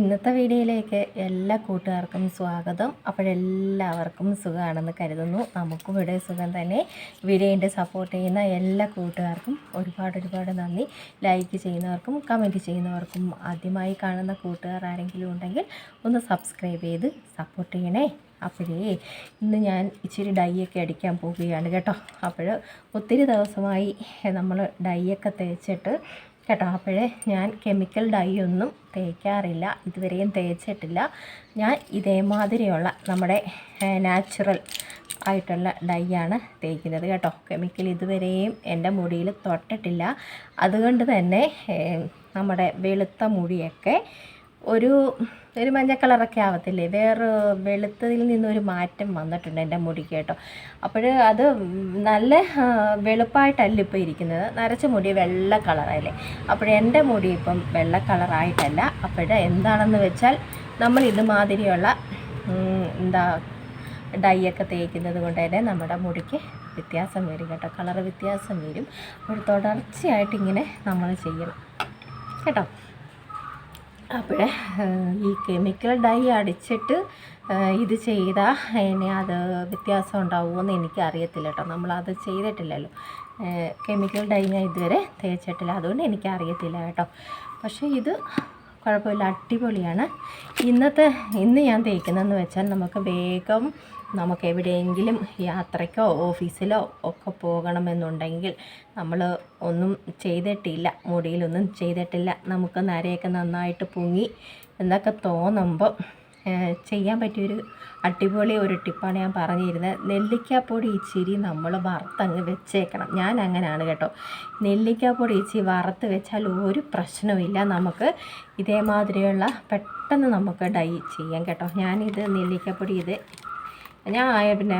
ഇന്നത്തെ വീഡിയോയിലേക്ക് എല്ലാ കൂട്ടുകാർക്കും സ്വാഗതം. അപ്പോഴെല്ലാവർക്കും സുഖമാണെന്ന് കരുതുന്നു. നമുക്കും ഇവിടെ സുഖം തന്നെ. വീഡിയോന്റെ സപ്പോർട്ട് ചെയ്യുന്ന എല്ലാ കൂട്ടുകാർക്കും ഒരുപാട് ഒരുപാട് നന്ദി. ലൈക്ക് ചെയ്യുന്നവർക്കും കമന്റ് ചെയ്യുന്നവർക്കും ആദ്യമായി കാണുന്ന കൂട്ടുകാർ ആരെങ്കിലും ഉണ്ടെങ്കിൽ ഒന്ന് സബ്സ്ക്രൈബ് ചെയ്ത് സപ്പോർട്ട് ചെയ്യണേ. അപ്പോഴേ ഇന്ന് ഞാൻ ഇച്ചിരി ഡൈ ഒക്കെ അടിക്കാൻ പോവുകയാണ് കേട്ടോ. അപ്പോൾ ഒത്തിരി ദിവസമായി നമ്മൾ ഡൈയൊക്കെ തേച്ചിട്ട് കേട്ടോ അപ്പോഴേ ഞാൻ കെമിക്കൽ ഡൈ ഒന്നും തേക്കാറില്ല ഇതുവരെയും തേച്ചിട്ടില്ല. ഞാൻ ഇതേമാതിരിയുള്ള നമ്മുടെ നാച്ചുറൽ ആയിട്ടുള്ള ഡൈ ആണ് തേക്കുന്നത് കേട്ടോ. കെമിക്കൽ ഇതുവരെയും എന്റെ മുടിയിൽ തൊട്ടിട്ടില്ല. അതുകൊണ്ട് തന്നെ നമ്മുടെ വെളുത്ത മുടിയൊക്കെ ഒരു ഒരു മഞ്ഞ കളറൊക്കെ ആവത്തില്ലേ? വേറെ വെളുത്തതിൽ നിന്നൊരു മാറ്റം വന്നിട്ടുണ്ട് എന്റെ മുടിക്ക് കേട്ടോ. അപ്പോൾ അത് നല്ല വെളുപ്പായിട്ടല്ല ഇപ്പോൾ ഇരിക്കുന്നത്. നരച്ച മുടി വെള്ള കളറല്ലേ. അപ്പോൾ എന്റെ മുടി ഇപ്പം വെള്ള കളറായിട്ടല്ല. അപ്പോൾ എന്താണെന്ന് വെച്ചാൽ നമ്മൾ ഇതുമാതിരിയുള്ള എന്താ ഡൈയൊക്കെ തേക്കുന്നത് കൊണ്ട് തന്നെ നമ്മുടെ മുടിക്ക് വ്യത്യാസം വരും കേട്ടോ. കളർ വ്യത്യാസം വരും. അപ്പോൾ തുടർച്ചയായിട്ട് ഇങ്ങനെ നമ്മൾ ചെയ്യണം. കേട്ടോ? അപ്പോൾ ഈ കെമിക്കൽ ഡൈ അടിച്ചിട്ട് ഇത് ചെയ്താൽ ഇനി അത് വ്യത്യാസം ഉണ്ടാവുമെന്ന് എനിക്ക് അറിയത്തില്ല കേട്ടോ. നമ്മളത് ചെയ്തിട്ടില്ലല്ലോ. കെമിക്കൽ ഡൈ ഞാൻ ഇതുവരെ തേച്ചിട്ടില്ല. അതുകൊണ്ട് എനിക്ക് അറിയത്തില്ല കേട്ടോ. പക്ഷേ ഇത് കുഴപ്പമില്ല. അടിപൊളിയാണ്. ഇന്നത്തെ ഇന്ന് ഞാൻ തേക്കുന്നതെന്ന് വെച്ചാൽ നമുക്ക് വേഗം നമുക്ക് എവിടെയെങ്കിലും യാത്രയ്ക്കോ ഓഫീസിലോ ഒക്കെ പോകണമെന്നുണ്ടെങ്കിൽ നമ്മൾ ഒന്നും ചെയ്തിട്ടില്ല മുടിയിലൊന്നും ചെയ്തിട്ടില്ല. നമുക്ക് നരയൊക്കെ നന്നായിട്ട് പൊങ്ങി എന്നൊക്കെ തോന്നുമ്പോൾ ചെയ്യാൻ പറ്റിയൊരു അടിപൊളി ഒരു ടിപ്പാണ് ഞാൻ പറഞ്ഞിരുന്നത്. നെല്ലിക്കാപ്പൊടി ഇച്ചിരി നമ്മൾ വറുത്തങ്ങ് വെച്ചേക്കണം. ഞാൻ അങ്ങനെയാണ് കേട്ടോ. നെല്ലിക്കാപ്പൊടി ഇച്ചിരി വറുത്ത് വെച്ചാൽ ഒരു പ്രശ്നവുമില്ല. നമുക്ക് ഇതേമാതിരിയുള്ള പെട്ടെന്ന് നമുക്ക് ഡൈ ചെയ്യാം കേട്ടോ. ഞാനിത് നെല്ലിക്കാപ്പൊടി ഇത് ഞാൻ പിന്നെ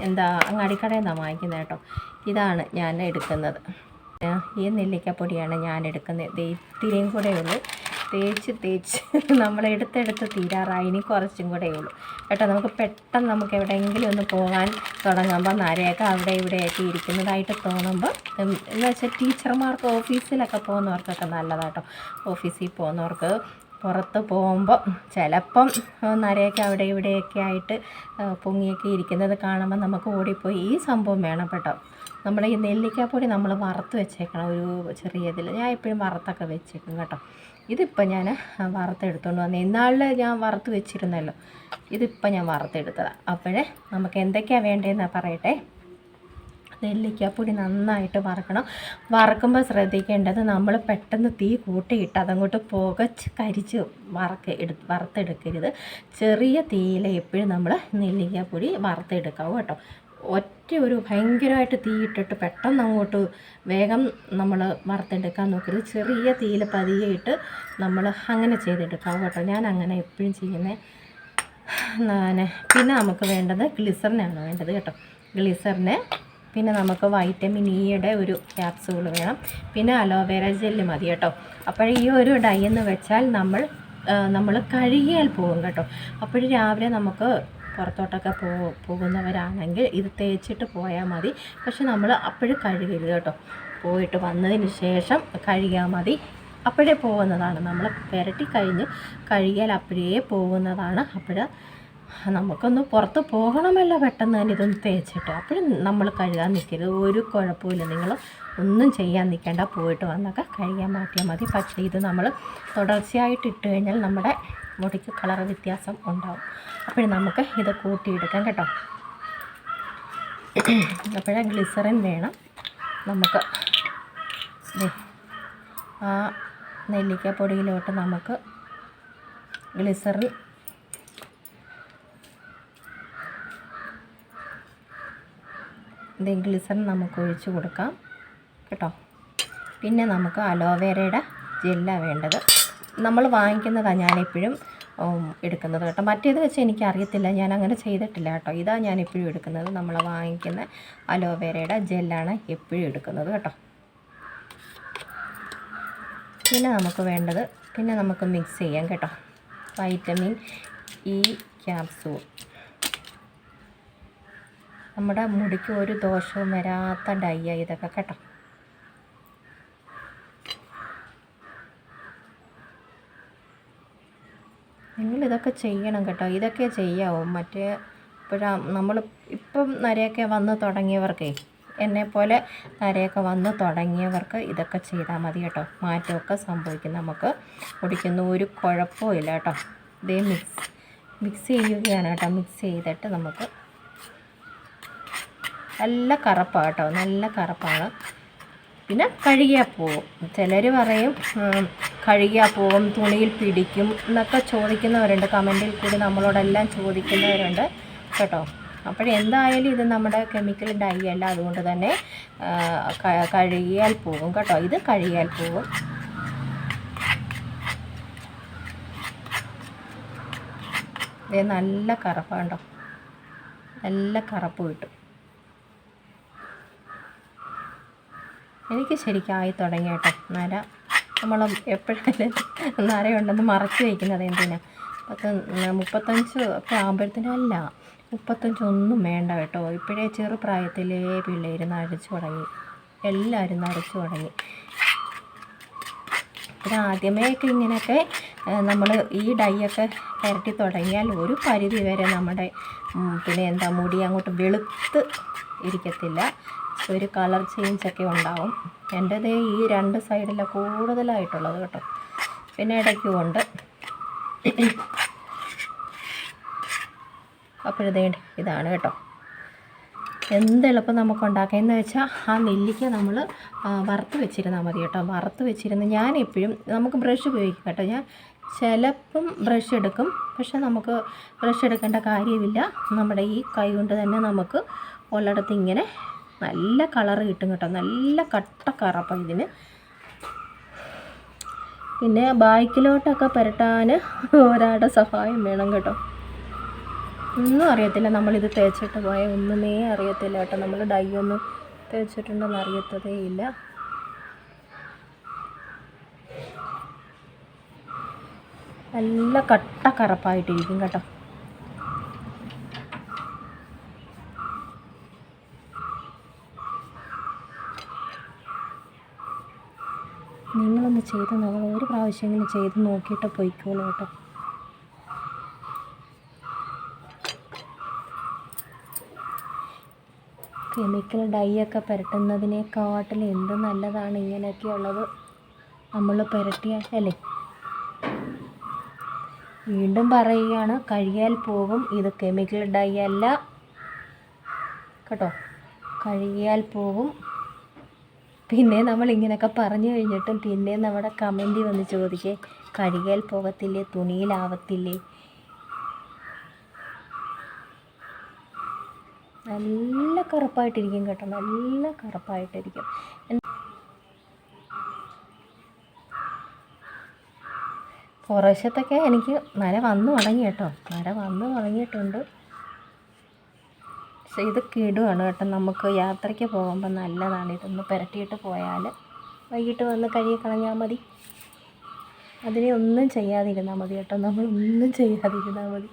എന്താ അങ്ങാടിക്കടയിൽ നിന്നാണ് വാങ്ങിക്കുന്നത് കേട്ടോ. ഇതാണ് ഞാൻ എടുക്കുന്നത്. ഈ നെല്ലിക്കപ്പൊടിയാണ് ഞാൻ എടുക്കുന്നത്. ദേ ഇത്തിരിയും കൂടെ ഉള്ളൂ. തേച്ച് തേച്ച് നമ്മൾ എടുത്തെടുത്ത് തീരാറായി. ഇനി കുറച്ചും കൂടെ ഉള്ളൂ. കേട്ടോ നമുക്ക് പെട്ടെന്ന് നമുക്ക് എവിടെയെങ്കിലും ഒന്ന് പോകാൻ തുടങ്ങുമ്പോൾ നരയൊക്കെ അവിടെ ഇവിടെയൊക്കെ ഇരിക്കുന്നതായിട്ട് തോന്നുമ്പോൾ എന്ന് വെച്ചാൽ ടീച്ചർമാർക്ക് ഓഫീസിലൊക്കെ പോകുന്നവർക്കൊക്കെ നല്ലതാട്ടോ. ഓഫീസിൽ പോകുന്നവർക്ക് പുറത്ത് പോകുമ്പോൾ ചിലപ്പം നരയൊക്കെ അവിടെ ഇവിടെയൊക്കെ ആയിട്ട് പൊങ്ങിയൊക്കെ ഇരിക്കുന്നത് കാണുമ്പോൾ നമുക്ക് ഓടിപ്പോയി ഈ സംഭവം വേണം കേട്ടോ. നമ്മുടെ ഈ നെല്ലിക്കാപ്പൊടി നമ്മൾ വറുത്ത് വെച്ചേക്കണം ഒരു ചെറിയ ഇതിൽ ഞാൻ എപ്പോഴും വറുത്തൊക്കെ വെച്ചേക്കും കേട്ടോ. ഇതിപ്പോൾ ഞാൻ വറുത്തെടുത്തുകൊണ്ട് വന്നു ഇന്നാളിൽ ഞാൻ വറുത്ത് വെച്ചിരുന്നല്ലോ. ഇതിപ്പോൾ ഞാൻ വറുത്തെടുത്തതാണ് അപ്പോഴേ നമുക്ക് എന്തൊക്കെയാണ് വേണ്ടതെന്ന് പറയട്ടെ. നെല്ലിക്കാപ്പൊടി നന്നായിട്ട് വറക്കണം. വറക്കുമ്പോൾ ശ്രദ്ധിക്കേണ്ടത് നമ്മൾ പെട്ടെന്ന് തീ കൂട്ടിയിട്ട് അതങ്ങോട്ട് പുകച്ച് കരിച്ച് വറക്ക് എടു വറുത്തെടുക്കരുത്. ചെറിയ തീയിൽ എപ്പോഴും നമ്മൾ നെല്ലിക്കാപ്പൊടി വറുത്തെടുക്കാവും കേട്ടോ. ഒറ്റ ഒരു ഭയങ്കരമായിട്ട് തീയിട്ടിട്ട് പെട്ടെന്ന് അങ്ങോട്ട് വേഗം നമ്മൾ വറുത്തെടുക്കാൻ നോക്കരുത്. ചെറിയ തീയിൽ പതിയെ ഇട്ട് നമ്മൾ അങ്ങനെ ചെയ്തെടുക്കാവും കേട്ടോ. ഞാൻ അങ്ങനെ എപ്പോഴും ചെയ്യുന്നത് പിന്നെ നമുക്ക് വേണ്ടത് ഗ്ലിസറിനാണ് വേണ്ടത് കേട്ടോ. ഗ്ലിസറിന് പിന്നെ നമുക്ക് വൈറ്റമിൻ ഇയുടെ ഒരു ക്യാപ്സൂൾ വേണം. പിന്നെ അലോവേര ജെല്ല് മതി കേട്ടോ. അപ്പോൾ ഈ ഒരു ഡൈ എന്ന് വെച്ചാൽ നമ്മൾ നമ്മൾ കഴുകിയാൽ പോകും കേട്ടോ. അപ്പോൾ രാവിലെ നമുക്ക് പുറത്തോട്ടൊക്കെ പോ പോകുന്നവരാണെങ്കിൽ ഇത് തേച്ചിട്ട് പോയാൽ മതി. പക്ഷെ നമ്മൾ അപ്പോഴും കഴുകരുത് കേട്ടോ. പോയിട്ട് വന്നതിന് ശേഷം കഴുകിയാൽ മതി. അപ്പോഴേ പോകുന്നതാണ്. നമ്മൾ പുരട്ടി കഴിഞ്ഞ് കഴുകിയാൽ അപ്പോഴേ പോകുന്നതാണ്. അപ്പോൾ നമുക്കൊന്ന് പുറത്ത് പോകണമല്ലോ പെട്ടെന്ന് തന്നെ ഇതൊന്ന് തേച്ചിട്ട്. അപ്പോഴും നമ്മൾ കഴുകാൻ നിൽക്കരുത്. ഒരു കുഴപ്പമില്ല നിങ്ങൾ ഒന്നും ചെയ്യാൻ നിൽക്കേണ്ട. പോയിട്ട് വന്നൊക്കെ കഴുകാൻ മാറ്റിയാൽ മതി. പക്ഷേ ഇത് നമ്മൾ തുടർച്ചയായിട്ട് ഇട്ട് കഴിഞ്ഞാൽ നമ്മുടെ മുടിക്ക് കളർ വ്യത്യാസം ഉണ്ടാവും. അപ്പോഴും നമുക്ക് ഇത് കൂട്ടിയെടുക്കാം കേട്ടോ. അപ്പോഴേ ഗ്ലിസറിൻ വേണം. നമുക്ക് ആ നെല്ലിക്കപ്പൊടിയിലോട്ട് നമുക്ക് ഗ്ലിസറിൻ ഇത് ഗ്ലിസറിൻ നമുക്ക് ഒഴിച്ച് കൊടുക്കാം. കേട്ടോ? പിന്നെ നമുക്ക് അലോവേരയുടെ ജെല്ലാണ് വേണ്ടത്. നമ്മൾ വാങ്ങിക്കുന്നതാണ് ഞാനെപ്പോഴും എടുക്കുന്നത് കേട്ടോ. മറ്റേത് വെച്ച് എനിക്ക് അറിയത്തില്ല ഞാൻ അങ്ങനെ ചെയ്തിട്ടില്ല കേട്ടോ. ഇതാണ് ഞാൻ എപ്പോഴും എടുക്കുന്നത്. നമ്മൾ വാങ്ങിക്കുന്ന അലോവേരയുടെ ജെല്ലാണ് എപ്പോഴും എടുക്കുന്നത് കേട്ടോ. പിന്നെ നമുക്ക് വേണ്ടത് പിന്നെ നമുക്ക് മിക്സ് ചെയ്യാം കേട്ടോ. വൈറ്റമിൻ ഇ ക്യാപ്സൂൾ നമ്മുടെ മുടിക്ക് ഒരു ദോഷവും വരാത്ത ഡയ്യ ഇതൊക്കെ കേട്ടോ. നിങ്ങൾ ഇതൊക്കെ ചെയ്യണം കേട്ടോ. ഇതൊക്കെ ചെയ്യാവും. മറ്റേ ഇപ്പോഴാ നമ്മൾ ഇപ്പം നരയൊക്കെ വന്ന് തുടങ്ങിയവർക്കേ എന്നെ പോലെ നരയൊക്കെ വന്ന് തുടങ്ങിയവർക്ക് ഇതൊക്കെ ചെയ്താൽ മതി കേട്ടോ. മാറ്റമൊക്കെ സംഭവിക്കും നമുക്ക് കുടിക്കുന്ന ഒരു കുഴപ്പവും ഇല്ല കേട്ടോ. ഇതേ മിക്സ് മിക്സ് ചെയ്യുകയാണ് കേട്ടോ. മിക്സ് ചെയ്തിട്ട് നമുക്ക് നല്ല കറുപ്പാണ് കേട്ടോ നല്ല കറുപ്പാണ്. പിന്നെ കഴുകിയാൽ പോവും. ചിലർ പറയും കഴുകിയാൽ പോവും തുണിയിൽ പിടിക്കും എന്നൊക്കെ ചോദിക്കുന്നവരുണ്ട്. കമന്റിൽ കൂടി നമ്മളോടെല്ലാം ചോദിക്കുന്നവരുണ്ട് കേട്ടോ. അപ്പോഴെന്തായാലും ഇത് നമ്മുടെ കെമിക്കൽ ഡൈ അല്ല അതുകൊണ്ട് തന്നെ കഴുകിയാൽ പോകും കേട്ടോ. ഇത് കഴുകിയാൽ പോകും ഇത് നല്ല കറുപ്പാണ്ടോ നല്ല കറുപ്പ് കിട്ടും. എനിക്ക് ശരിക്കും ആയി തുടങ്ങി കേട്ടോ. നര. നമ്മൾ എപ്പോഴായാലും നരയുണ്ടെന്ന് മറച്ചു വയ്ക്കുന്നത് എന്തിനാ? പത്ത് മുപ്പത്തഞ്ച് ഒക്കെ ആകുമ്പോഴത്തേനല്ല മുപ്പത്തഞ്ചൊന്നും വേണ്ട കേട്ടോ. ഇപ്പോഴേ ചെറുപ്രായത്തിലേ പിള്ളേർ നരച്ചു തുടങ്ങി. എല്ലാവരും നരച്ചു തുടങ്ങി. പിന്നെ ആദ്യമേയൊക്കെ ഇങ്ങനെയൊക്കെ നമ്മൾ ഈ ഡൈയൊക്കെ പുരട്ടി തുടങ്ങിയാൽ ഒരു പരിധി വരെ നമ്മുടെ പിന്നെ എന്താ മുടി അങ്ങോട്ട് വെളുത്ത് ഇരിക്കത്തില്ല. ഒരു കളർ ചേഞ്ചൊക്കെ ഉണ്ടാവും. എന്റേത് ഈ രണ്ട് സൈഡിലാണ് കൂടുതലായിട്ടുള്ളത് കേട്ടോ. പിന്നെ ഇടയ്ക്കും ഉണ്ട് അപ്പോഴത്തേണ്ടി ഇതാണ് കേട്ടോ. എന്തെളുപ്പം നമുക്ക് ഉണ്ടാക്കാം വെച്ചാൽ ആ നെല്ലിക്ക നമ്മൾ വറുത്ത് വെച്ചിരുന്നാൽ മതി കേട്ടോ. വറുത്ത് വെച്ചിരുന്ന് ഞാൻ എപ്പോഴും നമുക്ക് ബ്രഷ് ഉപയോഗിക്കും കേട്ടോ. ഞാൻ ചിലപ്പം ബ്രഷ് എടുക്കും. പക്ഷെ നമുക്ക് ബ്രഷ് എടുക്കേണ്ട കാര്യമില്ല. നമ്മുടെ ഈ കൈ കൊണ്ട് തന്നെ നമുക്ക് ഉള്ളിടത്ത് ഇങ്ങനെ നല്ല കളറ് കിട്ടും കേട്ടോ. നല്ല കട്ട കറപ്പം ഇതിന്. പിന്നെ ബാക്കിലോട്ടൊക്കെ പുരട്ടാൻ ഒരാളുടെ സഹായം വേണം കേട്ടോ. ഒന്നും അറിയത്തില്ല നമ്മളിത് തേച്ചിട്ട് പോയ ഒന്നുമേ അറിയത്തില്ല കേട്ടോ. നമ്മൾ ഡൈ ഒന്നും തേച്ചിട്ടുണ്ടെന്ന് അറിയത്തതേ ഇല്ല. നല്ല കട്ട കറപ്പായിട്ടിരിക്കും കേട്ടോ. നിങ്ങളൊന്ന് ചെയ്ത് നിങ്ങൾ ഒരു പ്രാവശ്യമെങ്കിലും ചെയ്ത് നോക്കിയിട്ട് പോയിക്കോളൂ കേട്ടോ. കെമിക്കൽ ഡൈ ഒക്കെ പുരട്ടുന്നതിനെക്കാട്ടിൽ എന്ത് നല്ലതാണ് ഇങ്ങനെയൊക്കെയുള്ളത് നമ്മൾ പുരട്ടിയാൽ അല്ലേ? വീണ്ടും പറയുകയാണ് കഴുകിയാൽ പോകും ഇത് കെമിക്കൽ ഡൈ അല്ല. കേട്ടോ. കഴുകിയാൽ പോകും പിന്നെ നമ്മൾ ഇങ്ങനെയൊക്കെ പറഞ്ഞു കഴിഞ്ഞിട്ടും പിന്നെ നമ്മുടെ കമന്റ് വന്ന് ചോദിക്കേ കഴുകയിൽ പോകത്തില്ലേ? തുണിയിലാവത്തില്ലേ? നല്ല കറുപ്പായിട്ടിരിക്കും കേട്ടോ നല്ല കറുപ്പായിട്ടിരിക്കും. പുറശത്തൊക്കെ എനിക്ക് നര വന്നു തുടങ്ങി കേട്ടോ നര വന്നു തുടങ്ങിയിട്ടുണ്ട്. പക്ഷേ ഇത് കിടുവാണ് കേട്ടോ. നമുക്ക് യാത്രയ്ക്ക് പോകുമ്പോൾ നല്ലതാണ്. ഇതൊന്ന് പുരട്ടിയിട്ട് പോയാൽ വൈകിട്ട് വന്ന് കഴുകി കളഞ്ഞാൽ മതി. അതിനെ ഒന്നും ചെയ്യാതിരുന്നാൽ മതി കേട്ടോ. നമ്മൾ ഒന്നും ചെയ്യാതിരുന്നാൽ മതി.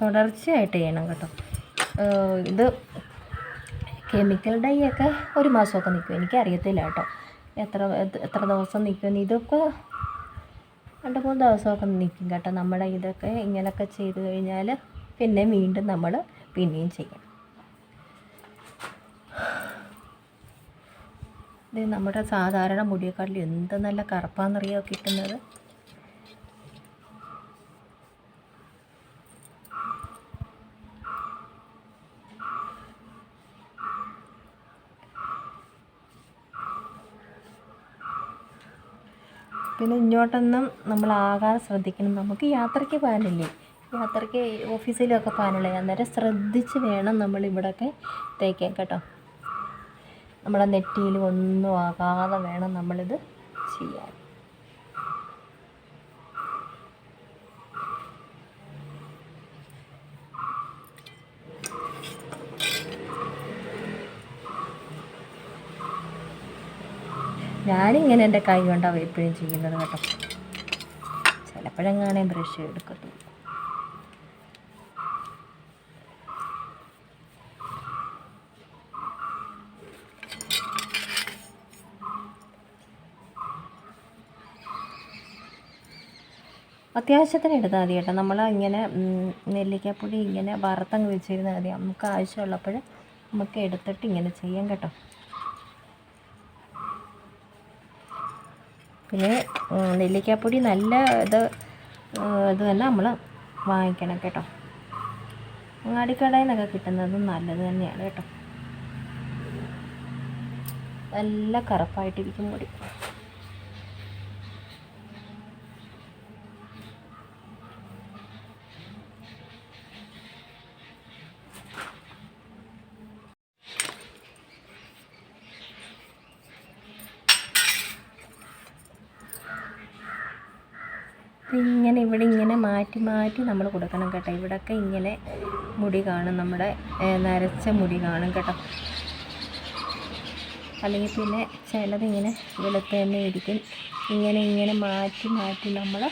തുടർച്ചയായിട്ട് ചെയ്യണം കേട്ടോ. ഇത് കെമിക്കൽ ഡൈ ഒക്കെ ഒരു മാസമൊക്കെ നിൽക്കും. എനിക്കറിയത്തില്ല കേട്ടോ. എത്ര എത്ര- ദിവസം നിൽക്കും. ഇതൊക്കെ രണ്ട് മൂന്ന് ദിവസമൊക്കെ നിൽക്കും കേട്ടോ. നമ്മുടെ ഇതൊക്കെ ഇങ്ങനെയൊക്കെ ചെയ്ത് കഴിഞ്ഞാൽ പിന്നെ വീണ്ടും നമ്മൾ പിന്നെയും ചെയ്യണം ഇത് നമ്മുടെ സാധാരണ മുടിയെക്കാട്ടിൽ എന്ത് നല്ല കറുപ്പാന്നറിയോ കിട്ടുന്നത്? പിന്നെ ഇങ്ങോട്ടൊന്നും നമ്മൾ ആകാതെ ശ്രദ്ധിക്കണം. നമുക്ക് യാത്രയ്ക്ക് പോകാനില്ലേ? യാത്രയ്ക്ക് ഓഫീസിലൊക്കെ പോകാനുള്ള അന്നേരം ശ്രദ്ധിച്ച് വേണം നമ്മൾ ഇവിടെയൊക്കെ തേക്കാൻ കേട്ടോ. നമ്മുടെ നെറ്റിയിൽ ഒന്നും ആകാതെ വേണം നമ്മളിത് ചെയ്യാൻ. ഞാനിങ്ങനെ എന്റെ കൈ കൊണ്ടാവും എപ്പോഴും ചെയ്യുന്നത് കേട്ടോ. ചിലപ്പോഴെങ്ങാനേ ബ്രഷ് എടുക്കത്തു അത്യാവശ്യത്തിന് എടുത്താൽ മതി കേട്ടോ. നമ്മൾ ഇങ്ങനെ നെല്ലിക്കപ്പൊടി ഇങ്ങനെ വറുത്തങ്ങ് വെച്ചിരുന്നാൽ മതി. നമുക്ക് ആവശ്യമുള്ളപ്പോൾ നമുക്ക് എടുത്തിട്ട് ഇങ്ങനെ ചെയ്യാം കേട്ടോ. പിന്നെ നെല്ലിക്കാപ്പൊടി നല്ല ഇത് ഇത് തന്നെ നമ്മൾ വാങ്ങിക്കണം കേട്ടോ. അങ്ങാടിക്കടയിൽ നിന്നൊക്കെ കിട്ടുന്നത് നല്ലത് തന്നെയാണ് കേട്ടോ. നല്ല കറുപ്പായിട്ടിരിക്കും മുടി. ഇങ്ങനെ ഇവിടെ ഇങ്ങനെ മാറ്റി മാറ്റി നമ്മൾ കൊടുക്കണം കേട്ടോ. ഇവിടെയൊക്കെ ഇങ്ങനെ മുടി കാണും. നമ്മുടെ നരച്ച മുടി കാണും കേട്ടോ. അല്ലെങ്കിൽ പിന്നെ ചിലതിങ്ങനെ വെളുത്ത് തന്നെ ഇരിക്കും. ഇങ്ങനെ ഇങ്ങനെ മാറ്റി മാറ്റി നമ്മൾ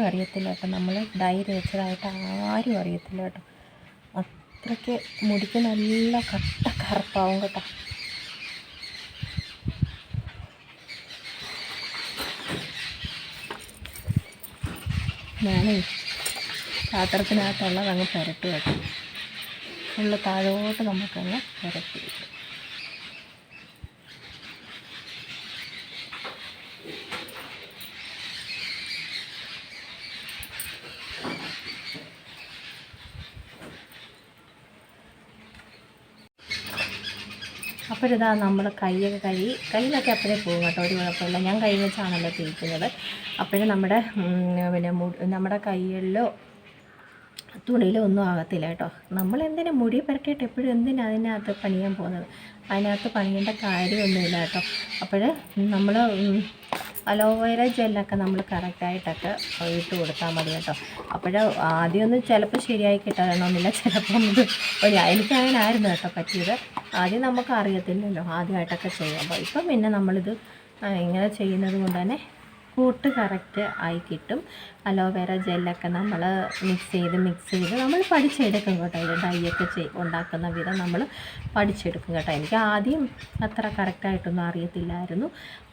ആരും അറിയത്തില്ല കേട്ടോ. നമ്മൾ ഡയറി വെച്ചതായിട്ട് ആരും അറിയത്തില്ല കേട്ടോ. അത്രയ്ക്ക് മുടിക്ക് നല്ല കട്ട കറുപ്പാവും കേട്ടോ. ഞാനേ പാത്രത്തിനകത്തുള്ളത് അങ്ങ് പുരട്ട് ഉള്ള താഴോട്ട് നമുക്കങ്ങ് പുരട്ടി. അപ്പോഴിതാ നമ്മൾ കൈയൊക്കെ കഴുകി കയ്യിലൊക്കെ അപ്പോഴേ പോകും കേട്ടോ ഒരു കുഴപ്പമില്ല. ഞാൻ കൈ വെച്ചാണല്ലോ തേക്കുന്നത്. അപ്പോഴും നമ്മുടെ പിന്നെ നമ്മുടെ കൈകളിലോ തുണിയിലോ ഒന്നും ആകത്തില്ല കേട്ടോ. നമ്മൾ എന്തിനാ മുടി പെരട്ടിയിട്ട് എപ്പോഴും എന്തിനാ അതിനകത്ത് പണിയാൻ പോകുന്നത്? അതിനകത്ത് പണിയേണ്ട കാര്യമൊന്നുമില്ല കേട്ടോ. അപ്പോൾ നമ്മൾ അലോവേര ജെല്ലൊക്കെ നമ്മൾ കറക്റ്റായിട്ടൊക്കെ ഇട്ട് കൊടുത്താൽ മതി കേട്ടോ. അപ്പോൾ ആദ്യമൊന്നും ചിലപ്പോൾ ശരിയായി കിട്ടാനൊന്നുമില്ല ചിലപ്പം ഇത് എനിക്ക് അങ്ങനെ ആയിരുന്നു കേട്ടോ പറ്റിയത്. ആദ്യം നമുക്ക് അറിയത്തില്ലല്ലോ ആദ്യമായിട്ടൊക്കെ ചെയ്യുമ്പോൾ ഇപ്പം പിന്നെ നമ്മളിത് ഇങ്ങനെ ചെയ്യുന്നത് കൊണ്ട് തന്നെ കൂട്ട് കറക്റ്റ് ആയി കിട്ടും. അലോവേര ജെല്ലൊക്കെ നമ്മൾ മിക്സ് ചെയ്ത് മിക്സ് ചെയ്ത് നമ്മൾ പഠിച്ചെടുക്കും കേട്ടോ. ഇത് ഡൈയൊക്കെ ചെയ് ഉണ്ടാക്കുന്ന വിധം നമ്മൾ പഠിച്ചെടുക്കും കേട്ടോ. എനിക്ക് ആദ്യം അത്ര കറക്റ്റായിട്ടൊന്നും അറിയത്തില്ലായിരുന്നു.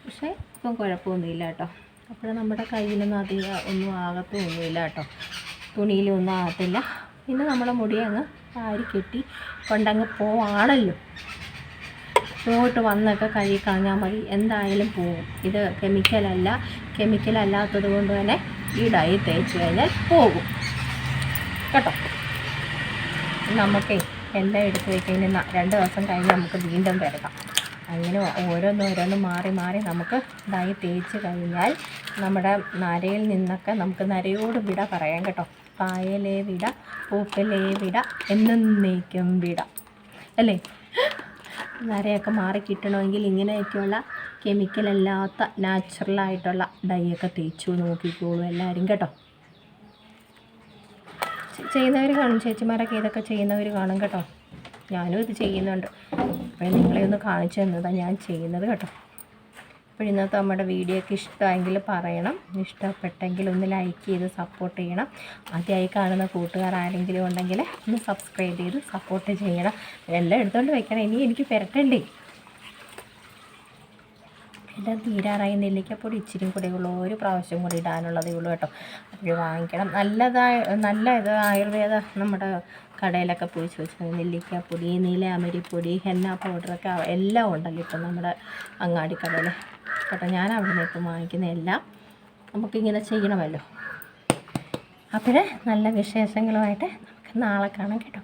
പക്ഷേ ഇപ്പം കുഴപ്പമൊന്നുമില്ല കേട്ടോ. അപ്പോൾ നമ്മുടെ കയ്യിലൊന്നും അധികം ഒന്നും ആകത്തൊന്നുമില്ല കേട്ടോ. തുണിയിലൊന്നും ആകത്തില്ല. പിന്നെ നമ്മുടെ മുടി അങ്ങ് ആരി കെട്ടി കൊണ്ടങ്ങ് പോവാണല്ലോ. പോയിട്ട് വന്നൊക്കെ കഴുകി കളഞ്ഞാൽ മതി. എന്തായാലും പോവും. ഇത് കെമിക്കലല്ല കെമിക്കൽ അല്ലാത്തത് കൊണ്ട് തന്നെ ഈ ഡൈ തേച്ച് കഴിഞ്ഞാൽ പോകും. കേട്ടോ? നമുക്കേ എല്ലാം എടുത്ത് വെക്കുന്ന രണ്ട് ദിവസം കഴിഞ്ഞ് നമുക്ക് വീണ്ടും വരക്കാം അങ്ങനെ ഓരോന്ന് ഓരോന്ന് മാറി മാറി നമുക്ക് ഡൈ തേച്ച് കഴിഞ്ഞാൽ നമ്മുടെ നരയിൽ നിന്നൊക്കെ നമുക്ക് നരയോട് വിട പറയാം കേട്ടോ. പായലേ വിട പൂപ്പലേ വിട എന്നേക്കും വിട. അല്ലേ? നരയൊക്കെ മാറി കിട്ടണമെങ്കിൽ ഇങ്ങനെയൊക്കെയുള്ള കെമിക്കലല്ലാത്ത നാച്ചുറലായിട്ടുള്ള ഡൈയൊക്കെ തേച്ചു നോക്കിക്കോളൂ എല്ലാവരും കേട്ടോ. ചെയ്യുന്നവർ കാണും ചേച്ചിമാരൊക്കെ ഇതൊക്കെ ചെയ്യുന്നവർ കാണും കേട്ടോ. ഞാനും ഇത് ചെയ്യുന്നുണ്ട്. അപ്പോൾ നിങ്ങളെ ഒന്ന് കാണിച്ചു തന്നതാണ് ഞാൻ ചെയ്യുന്നത് കേട്ടോ. അപ്പോൾ ഇന്നത്തെ നമ്മുടെ വീഡിയോ ഒക്കെ ഇഷ്ടമായെങ്കിൽ പറയണം. ഇഷ്ടപ്പെട്ടെങ്കിൽ ഒന്ന് ലൈക്ക് ചെയ്ത് സപ്പോർട്ട് ചെയ്യണം. ആദ്യമായി കാണുന്ന കൂട്ടുകാർ ആരെങ്കിലും ഉണ്ടെങ്കിൽ ഒന്ന് സബ്സ്ക്രൈബ് ചെയ്ത് സപ്പോർട്ട് ചെയ്യണം. എല്ലാം എടുത്തുകൊണ്ട് വയ്ക്കണം ഇനി എനിക്ക് പെരട്ടണ്ടേ? എല്ലാം തീരാറായി. നെല്ലിക്കപ്പൊടി ഇച്ചിരി കൂടെ ഉള്ളൂ. ഒരു പ്രാവശ്യം കൂടി ഇടാനുള്ളതേ ഉള്ളൂ കേട്ടോ. അപ്പോൾ വാങ്ങിക്കണം. നല്ലതായ നല്ല ഇത് ആയുർവേദ നമ്മുടെ കടയിലൊക്കെ പോയി ചോദിച്ചാൽ നെല്ലിക്കപ്പൊടി നീലാമരിപ്പൊടി ഹെന്ന പൗഡറൊക്കെ എല്ലാം ഉണ്ടല്ലോ ഇപ്പം നമ്മുടെ അങ്ങാടി കടയിൽ കേട്ടോ ഞാൻ അവിടെ നിന്ന് ഇപ്പം വാങ്ങിക്കുന്ന എല്ലാം നമുക്കിങ്ങനെ ചെയ്യണമല്ലോ. അപ്പോൾ നല്ല വിശേഷങ്ങളുമായിട്ട് നമുക്ക് നാളെ കാണാം കേട്ടോ.